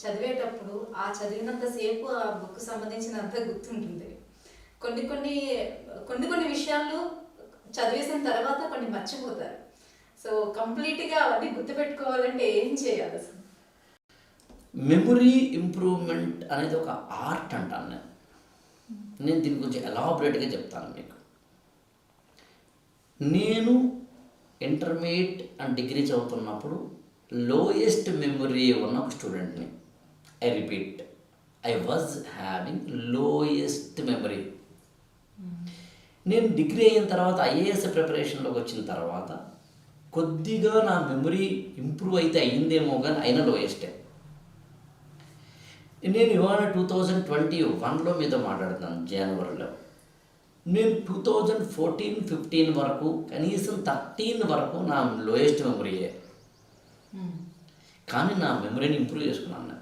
చదివేటప్పుడు ఆ చదివినంత సేపు ఆ బుక్ సంబంధించినంత గుర్తుంటుంది. కొన్ని కొన్ని కొన్ని కొన్ని విషయాలు చదివేసిన తర్వాత కొన్ని మర్చిపోతారు. సో కంప్లీట్గా అవన్నీ గుర్తుపెట్టుకోవాలంటే ఏం చేయాలి అసలు? మెమొరీ ఇంప్రూవ్మెంట్ అనేది ఒక ఆర్ట్ అంటాను నేను. నేను దీని గురించి ఎలాబరేట్గా చెప్తాను మీకు. నేను ఇంటర్మీడియట్ అండ్ డిగ్రీ చదువుతున్నప్పుడు లోయెస్ట్ మెమొరీ ఉన్న ఒక స్టూడెంట్ని I repeat I was having lowest memory నేను డిగ్రీ అయిన తర్వాత ఐఏఎస్ ప్రిపరేషన్లోకి వచ్చిన తర్వాత కొద్దిగా నా మెమరీ ఇంప్రూవ్ అయితే అయ్యిందేమో కానీ అయినా లోయెస్టే నేను ఇవాళ టూ థౌజండ్ ట్వంటీ వన్లో మీతో మాట్లాడుతున్నాను జనవరిలో నేను టూ థౌజండ్ ఫోర్టీన్ ఫిఫ్టీన్ వరకు కనీసం థర్టీన్ వరకు నా లోయెస్ట్ మెమరీయే కానీ నా మెమరీని ఇంప్రూవ్ చేసుకున్నాను. నేను.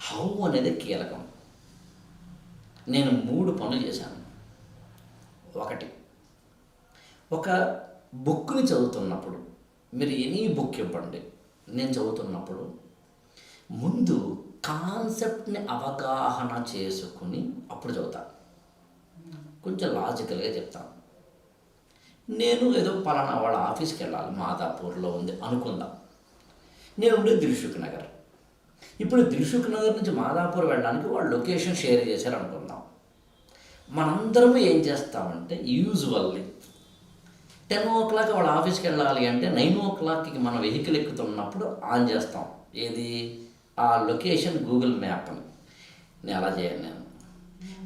హౌ అనేది కీలకం. నేను మూడు పనులు చేశాను. ఒకటి ఒక బుక్ని చదువుతున్నప్పుడు మీరు ఎనీ బుక్ ఇవ్వండి నేను చదువుతున్నప్పుడు ముందు కాన్సెప్ట్ని అవగాహన చేసుకుని అప్పుడు చదువుతాను కొంచెం లాజికల్గా చెప్తాను నేను ఏదో పలానా వాళ్ళ ఆఫీస్కి వెళ్ళాలి మాదాపూర్లో ఉంది అనుకుందాం. నేను ఉండే దిల్సుఖ్ నగర్. ఇప్పుడు దిల్సుఖ్ నగర్ నుంచి మాదాపూర్ వెళ్ళడానికి వాళ్ళు లొకేషన్ షేర్ చేశారు అనుకుందాం. మనందరము ఏం చేస్తామంటే యూజువల్లీ టెన్ ఓ క్లాక్ వాళ్ళ ఆఫీస్కి వెళ్ళాలి అంటే నైన్ ఓ క్లాక్కి మన వెహికల్ ఎక్కుతున్నప్పుడు ఆన్ చేస్తాం. ఏది? ఆ లొకేషన్ గూగుల్ మ్యాప్ని. నేను అలా చేయను నేను.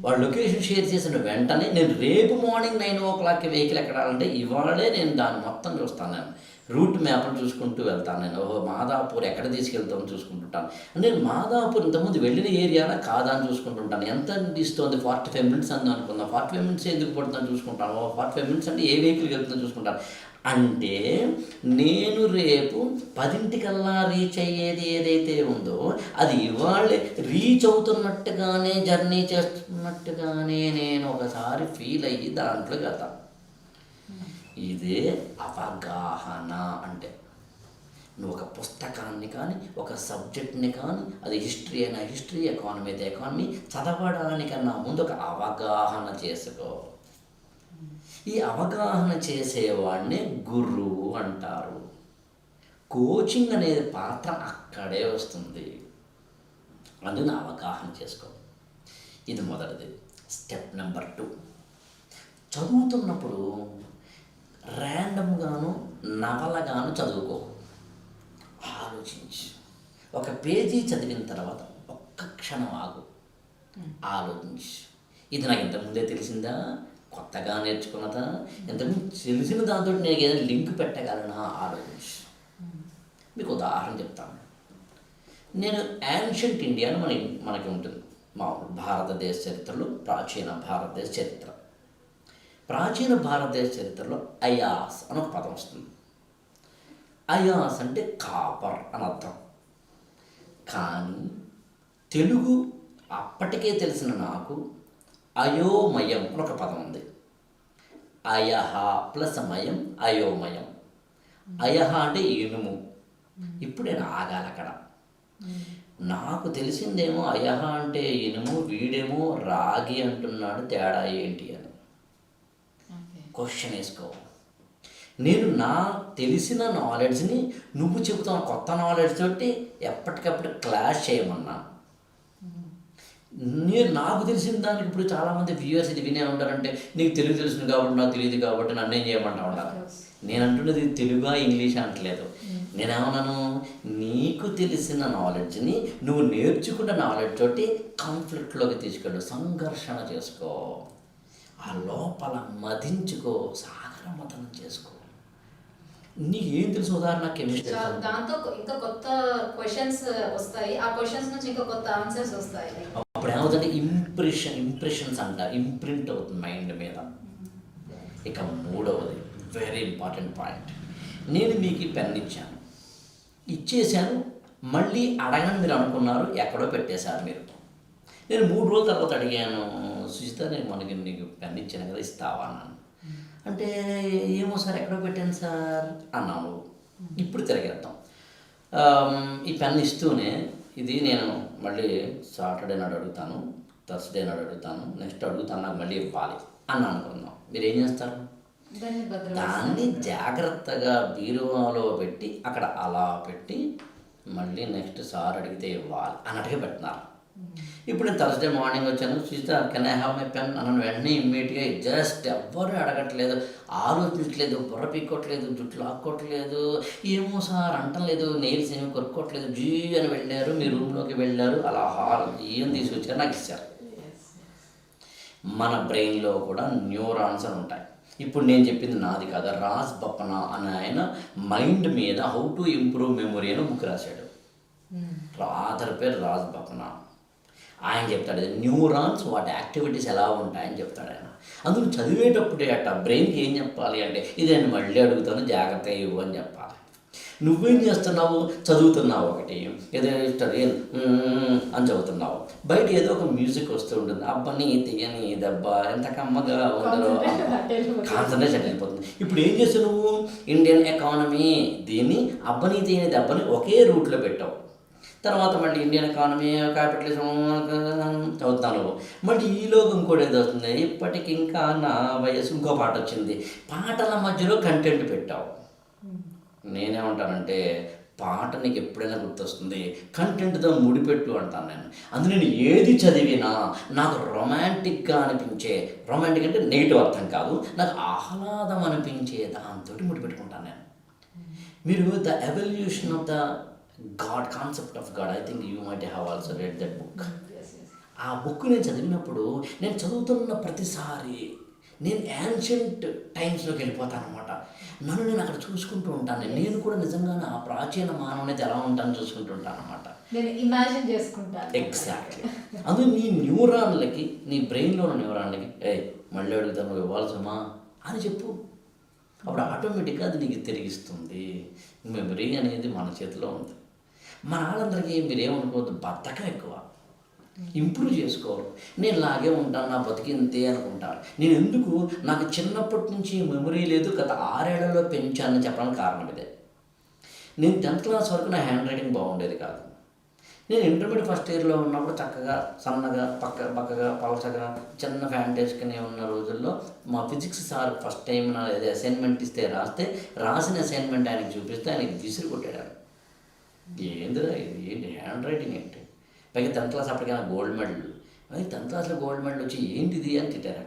వాళ్ళు లొకేషన్ షేర్ చేసిన వెంటనే నేను రేపు మార్నింగ్ నైన్ ఓ క్లాక్కి వెహికల్ ఎక్కడాలంటే ఇవాళే నేను దాన్ని మొత్తం చూస్తాను నేను. రూట్ మ్యాప్ను చూసుకుంటూ వెళ్తాను నేను. ఓహో మాదాపూర్ ఎక్కడ తీసుకెళ్తామో చూసుకుంటుంటాను. నేను మాదాపూర్ ఇంతకుముందు వెళ్ళిన ఏరియానా కాదా అని చూసుకుంటుంటాను. ఎంత ఇస్తుంది ఫార్టీ ఫైవ్ మినిట్స్ అని అనుకుందాం. ఫార్టీ ఫైవ్ మినిట్స్ ఎందుకు పడుతుందని చూసుకుంటాను. ఓ ఫార్టీ ఫైవ్ మినిట్స్ అంటే ఏ వెహికల్కి వెళ్తుందో చూసుకుంటాను. అంటే నేను రేపు పదింటికల్లా రీచ్ అయ్యేది ఏదైతే ఉందో అది ఇవాళే రీచ్ అవుతున్నట్టుగానే జర్నీ చేస్తున్నట్టుగానే నేను ఒకసారి ఫీల్ అయ్యి దాంట్లో వెళ్తాను. ఇదే అవగాహన అంటే. నువ్వు ఒక పుస్తకాన్ని కానీ ఒక సబ్జెక్ట్ని కానీ అది హిస్టరీ అయినా హిస్టరీ ఎకానమీ అయితే ఎకానమీ చదవడానికన్నా ముందు ఒక అవగాహన చేసుకో. ఈ అవగాహన చేసేవాడిని గురువు అంటారు. కోచింగ్ అనేది పాత్ర అక్కడే వస్తుంది. అందుకని అవగాహన చేసుకో. ఇది మొదటిది. Step number two. చదువుతున్నప్పుడు ర్యాండమ్గాను నవలగాను చదువుకో. ఆలోచించు. ఒక పేజీ చదివిన తర్వాత ఒక్క క్షణం ఆగు. ఆలోచించు. ఇది నాకు ఇంతకుముందే తెలిసిందా? కొత్తగా నేర్చుకున్నదా? ఇంతకుముందు తెలిసిన దాంతో నేను ఏదైనా లింక్ పెట్టగలనా? ఆలోచించు. మీకు ఉదాహరణ చెప్తాను. నేను యాన్షియంట్ ఇండియా అని మన మనకి ఉంటుంది. మా భారతదేశ చరిత్రలో ప్రాచీన భారతదేశ చరిత్ర. ప్రాచీన భారతదేశ చరిత్రలో అయాస్ అని ఒక పదం వస్తుంది. అయాస్ అంటే కాపర్ అని అర్థం. కానీ తెలుగు అప్పటికే తెలిసిన నాకు అయోమయం అని ఒక పదం ఉంది. అయహ ప్లస్ మయం అయోమయం. అయహ అంటే ఇనుము. ఇప్పుడు నేను ఆగాలి అక్కడ. నాకు తెలిసిందేమో అయహ అంటే ఇనుము వీడేమో రాగి అంటున్నాడు తేడా ఏంటి అని. క్వశ్చన్ వేసుకో. నేను నా తెలిసిన నాలెడ్జ్ని నువ్వు చెబుతున్న కొత్త నాలెడ్జ్ తోటి ఎప్పటికప్పుడు క్లాష్ చేయమన్నా. నేను నాకు తెలిసిన దానికి ఇప్పుడు చాలామంది వ్యూయర్స్ ఇది వినే ఉంటారంటే నీకు తెలుగు తెలుసు కాబట్టి నాకు తెలియదు కాబట్టి నన్ను ఏం చేయమంటా ఉండాలి? నేను అంటున్నది తెలుగా ఇంగ్లీష్ అనట్లేదు. నేనేమన్నాను? నీకు తెలిసిన నాలెడ్జ్ని నువ్వు నేర్చుకున్న నాలెడ్జ్ తోటి కాన్ఫ్లిక్ట్లోకి తీసుకెళ్ళు సంఘర్షణ చేసుకో. ఆ లోపల మదించుకో సాగర మతనం చేసుకో. నీకు ఏం తెలుసు ఉదాహరణ కెమిస్ట్రీ దాంతో ఇంకా కొత్త క్వశ్చన్స్ వస్తాయి. ఆ క్వశ్చన్స్ నుంచి ఇంకా కొత్త ఆన్సర్స్ వస్తాయి. అప్పుడు ఏమవుతుందంటే ఇంప్రెషన్ ఇంప్రెషన్స్ అంటారు ఇంప్రింట్ అవుతుంది మైండ్ మీద. ఇక మూడవది వెరీ ఇంపార్టెంట్ పాయింట్ నేను మీకు పెన్ ఇచ్చాను. ఇచ్చేసాను మళ్ళీ అడగని మీరు అనుకున్నారు. ఎక్కడో పెట్టేశారు మీరు. నేను మూడు రోజుల తర్వాత అడిగాను సుజిత నేను మనకి నీకు పెన్ ఇచ్చాను కదా ఇస్తావా? అన్నాను. అంటే ఏమో సార్ ఎక్కడో పెట్టాను సార్ అన్నావు ఇప్పుడు తిరిగేద్దాం. ఈ పెన్ ఇస్తూనే ఇది నేను మళ్ళీ సాటర్డే నాడు అడుగుతాను థర్స్డే నాడు అడుగుతాను నెక్స్ట్ అడుగుతాను నాకు మళ్ళీ ఇవ్వాలి అని అనుకుందాం. మీరు ఏం చేస్తారు. దాన్ని జాగ్రత్తగా బీరువాలో పెట్టి అక్కడ అలా పెట్టి మళ్ళీ నెక్స్ట్ సార్ అడిగితే ఇవ్వాలి అన్నట్టుగా పెట్టినారు. ఇప్పుడు నేను థర్స్డే మార్నింగ్ వచ్చాను. చూస్తే can I have my pen అన్న వెంటనే ఇమ్మీడియట్గా జస్ట్ ఎవ్వరు అడగట్లేదు. ఆలోచించట్లేదు బుర్ర పీక్కోట్లేదు. జుట్టు లాక్కోవట్లేదు ఏమో సార్ అంటలేదు. నెయిల్స్ ఏమి కొరుక్కోవట్లేదు జీ అని వెళ్ళారు. మీ రూమ్లోకి వెళ్ళారు. అలా హాల్ ఏం తీసుకొచ్చారు? నాకు ఇచ్చారు. మన బ్రెయిన్లో కూడా న్యూరాన్స్ అని ఉంటాయి. ఇప్పుడు నేను చెప్పింది నాది కాదు. రాజ్ బప్పన అనే ఆయన మైండ్ మీద హౌ టు ఇంప్రూవ్ మెమొరీ అని బుక్ రాశాడు. ఆథర్ పేరు రాజ్ బప్పన. ఆయన చెప్తాడు న్యూరాన్స్ వాటి యాక్టివిటీస్ ఎలా ఉంటాయని చెప్తాడు ఆయన. అందుకు చదివేటప్పుడే అట్ట బ్రెయిన్కి ఏం చెప్పాలి అంటే ఇదండి మళ్ళీ అడుగుతాను జాగ్రత్త ఇవ్వు అని చెప్పాలి. నువ్వేం చేస్తున్నావు? చదువుతున్నావు ఒకటి. ఏదో స్టడీ మ్మ్ అని చదువుతున్నావు. బయట ఏదో ఒక మ్యూజిక్ వస్తూ ఉంటుంది అబ్బని తీయని దెబ్బ ఎంత కమ్మగా ఉందరో. కాన్సన్ట్రేషన్ వెళ్ళిపోతుంది ఇప్పుడు ఏం చేస్తావు నువ్వు ఇండియన్ ఎకానమీ దీన్ని అబ్బని తీయని దెబ్బని ఒకే రూట్లో పెట్టావు. తర్వాత మళ్ళీ ఇండియన్ ఎకానమీ క్యాపిటలిజం చదువుతాను మళ్ళీ ఈలోగా ఇంకోటి ఏదో వస్తుంది ఇప్పటికి ఇంకా నా వయసు ఇంకో పాట వచ్చింది. పాటల మధ్యలో కంటెంట్ పెట్టావు. నేనేమంటానంటే పాట నీకు ఎప్పుడైనా గుర్తొస్తుంది? కంటెంట్తో ముడిపెట్టు అంటాను నేను. అందులో నేను ఏది చదివినా నాకు రొమాంటిక్గా అనిపించే రొమాంటిక్ అంటే నెగిటివ్ అర్థం కాదు నాకు ఆహ్లాదం అనిపించే దాంతో ముడిపెట్టుకుంటాను నేను. మీరు the evolution of the god concept of god I think you might have also read that book. ఆ బుక్ నేను చదివినప్పుడు నేను చదువుతున్న ప్రతిసారి నేను యాన్షియంట్ టైమ్స్లోకి వెళ్ళిపోతాను అనమాట నన్ను నేను అక్కడ చూసుకుంటూ ఉంటాను. నేను కూడా నిజంగానే ఆ ప్రాచీన మానవునిది ఎలా ఉంటాను చూసుకుంటూ ఉంటాను అనమాట నేను ఇమాజిన్ చేసుకుంటాను. ఎగ్జాక్ట్లీ అందులో నీ న్యూరాన్లకి నీ బ్రెయిన్లో ఉన్న న్యూరాన్లకి ఏ మళ్ళీ అడుగుతాను నువ్వు ఇవ్వాల్సమా అని చెప్పు. అప్పుడు ఆటోమేటిక్గా అది నీకు తిరిగిస్తుంది. మెమరీ అనేది మన చేతిలో ఉంది. మన వాళ్ళందరికీ మీరేమనుకోవద్దు బద్ధకం ఎక్కువ. ఇంప్రూవ్ చేసుకోవాలి నేను లాగే ఉంటాను నా బతికింతే అనుకుంటాను నేను ఎందుకు నాకు చిన్నప్పటి నుంచి మెమరీ లేదు గత ఆరేళ్ళలో పెంచానని చెప్పడానికి కారణం ఇదే. నేను టెన్త్ క్లాస్ వరకు నా హ్యాండ్ రైటింగ్ బాగుండేది కాదు. నేను ఇంటర్మీడియట్ ఫస్ట్ ఇయర్లో ఉన్నప్పుడు చక్కగా సన్నగా పక్క పక్కగా పలసగా చిన్న ఫ్యాంట్ వేసుకునే ఉన్న రోజుల్లో మా ఫిజిక్స్ సార్ ఫస్ట్ టైం నా అసైన్మెంట్ ఇస్తే రాస్తే రాసిన అసైన్మెంట్ ఆయనకి చూపిస్తే ఆయనకి విసిరి కొట్టాడు ఏందిరా ఇది ఏంటి హ్యాండ్ రైటింగ్ ఏంటి? పైగా టెన్త్ క్లాస్ అప్పటికైనా గోల్డ్ మెడల్ అది టెన్త్ క్లాస్లో గోల్డ్ మెడల్ వచ్చి ఏంటిది అని తిట్టారు.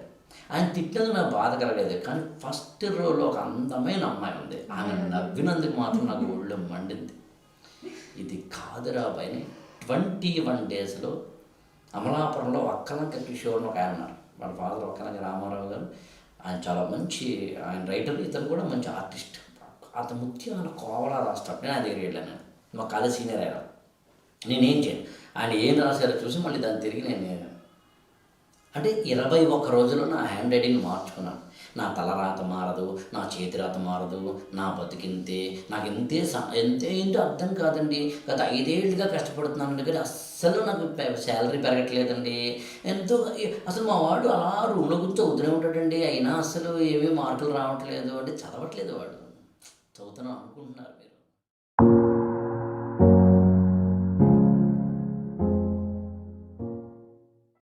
ఆయన. తిట్టినందుకు నాకు బాధ కలగలేదు కానీ ఫస్ట్ రోలో ఒక అందమైన అమ్మాయి ఉంది. ఆమె నవ్వినందుకు మాత్రం నాకు ఒళ్ళు మండింది. ఇది కాదురా పైన ట్వంటీ వన్ డేస్లో అమలాపురంలో ఒక్కలంక కిషోర్ ఒక ఆయన ఉన్నారు. వాళ్ళ ఫాదర్ ఒక్కలంక రామారావు గారు. ఆయన చాలా మంచి ఆయన రైటర్ ఇతను కూడా మంచి ఆర్టిస్ట్ అతను ముత్యాల కోవలా రాస్తాడు నేను అది వెళ్ళాను. నేను మా కాలేజ్ సీనియర్ ఆయన నేనేం చేయను. ఆయన ఏం రాశారో చూసి మళ్ళీ దాన్ని తిరిగి నేను అంటే ఇరవై ఒక్క రోజుల్లో నా హ్యాండ్ రైటింగ్ మార్చుకున్నాను. నా తలరాత మారదు నా చేతి రాత మారదు నా బతికింతే నాకు ఇంతే స- ఎంతే ఏంటో అర్థం కాదండి. గత ఐదేళ్ళుగా కష్టపడుతున్నానండి కానీ అస్సలు నాకు శాలరీ పెరగట్లేదండి. ఎంతో అసలు మా వాడు అలా రూమ్లో కూర్చో చదువుతూనే ఉంటాడండి. అయినా అసలు ఏమీ మార్కులు రావట్లేదు అంటే చదవట్లేదు వాడు. చదువుతున్నాం అనుకుంటున్నారు